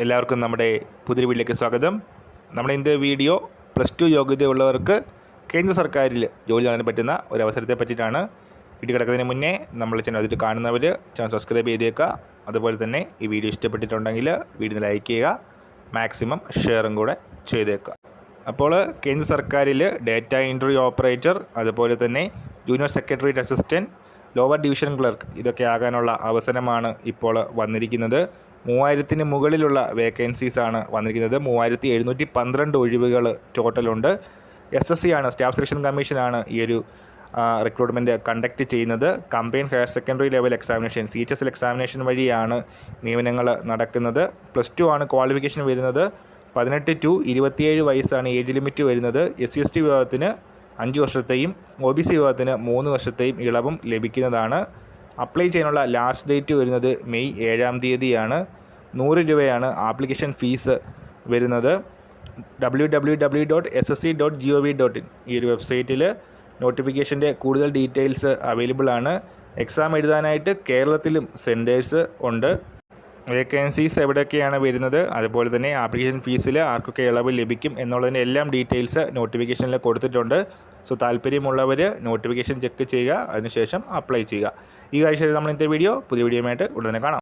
എല്ലാവർക്കും നമ്മുടെ പുതിയ വീട്ടിലേക്ക് സ്വാഗതം. നമ്മുടെ ഇന്നത്തെ വീഡിയോ പ്ലസ് ടു യോഗ്യതയുള്ളവർക്ക് കേന്ദ്ര സർക്കാരിൽ ജോലി ചെയ്യാൻ പറ്റുന്ന ഒരു അവസരത്തെ പറ്റിയിട്ടാണ്. വീട്ടിൽ കിടക്കുന്നതിന് മുന്നേ നമ്മൾ ചാനൽ അതിൽ കാണുന്നവർ ചാനൽ സബ്സ്ക്രൈബ് ചെയ്തേക്കുക. അതുപോലെ തന്നെ ഈ വീഡിയോ ഇഷ്ടപ്പെട്ടിട്ടുണ്ടെങ്കിൽ വീഡിയോ ലൈക്ക് ചെയ്യുക. മാക്സിമം ഷെയറും കൂടെ ചെയ്തേക്കുക. അപ്പോൾ കേന്ദ്ര സർക്കാരിൽ ഡേറ്റ എൻട്രി ഓപ്പറേറ്റർ അതുപോലെ തന്നെ junior secretariat assistant lower division clerk ഇതൊക്കെ ആകാനുള്ള അവസരമാണ് ഇപ്പോൾ വന്നിരിക്കുന്നത്. മൂവായിരത്തിന് മുകളിലുള്ള വേക്കൻസീസാണ് വന്നിരിക്കുന്നത്. മൂവായിരത്തി എഴുന്നൂറ്റി പന്ത്രണ്ട് ഒഴിവുകൾ ടോട്ടലുണ്ട് എസ് എസ് സി ആണ് സ്റ്റാഫ് സെലക്ഷൻ കമ്മീഷനാണ് ഈ ഒരു റിക്രൂട്ട്മെന്റ് കണ്ടക്ട് ചെയ്യുന്നത്. Combined higher secondary level examination C H S L examination വഴിയാണ് നിയമനങ്ങൾ നടക്കുന്നത്. പ്ലസ് ടു ആണ് ക്വാളിഫിക്കേഷൻ വരുന്നത്. പതിനെട്ട് ടു ഇരുപത്തിയേഴ് വയസ്സാണ് ഏജ് ലിമിറ്റ് വരുന്നത്. എസ് സി എസ് ടി വിഭാഗത്തിന് അഞ്ച് വർഷത്തെയും ഒ ബി സി വിഭാഗത്തിന് മൂന്ന് വർഷത്തെയും ഇളവും ലഭിക്കുന്നതാണ്. അപ്ലൈ ചെയ്യാനുള്ള ലാസ്റ്റ് ഡേറ്റ് വരുന്നത് മെയ് ഏഴാം തീയതിയാണ്. നൂറ് രൂപയാണ് ആപ്ലിക്കേഷൻ ഫീസ് വരുന്നത്. W W W dot S S C dot G O V dot in ഈ ഒരു വെബ്സൈറ്റിൽ നോട്ടിഫിക്കേഷന്റെ കൂടുതൽ ഡീറ്റെയിൽസ് അവൈലബിൾ ആണ്. എക്സാം എഴുതാനായിട്ട് കേരളത്തിലും സെന്റേഴ്സ് ഉണ്ട്. വേക്കൻസീസ് എവിടെയൊക്കെയാണ് വരുന്നത്? അതുപോലെ തന്നെ ആപ്ലിക്കേഷൻ ഫീസിൽ ആർക്കൊക്കെ ഇളവ് ലഭിക്കും എന്നുള്ളതിന്റെ എല്ലാം ഡീറ്റെയിൽസ് നോട്ടിഫിക്കേഷനിൽ കൊടുത്തിട്ടുണ്ട്. സോ താല്പര്യമുള്ളവർ നോട്ടിഫിക്കേഷൻ ചെക്ക് ചെയ്യുക അതിനുശേഷം അപ്ലൈ ചെയ്യുക. ഈ കാഴ്ചയിൽ നമ്മൾ ഇന്നത്തെ വീഡിയോ പുതിയ വീഡിയോയുമായിട്ട് ഉടനെ കാണാം.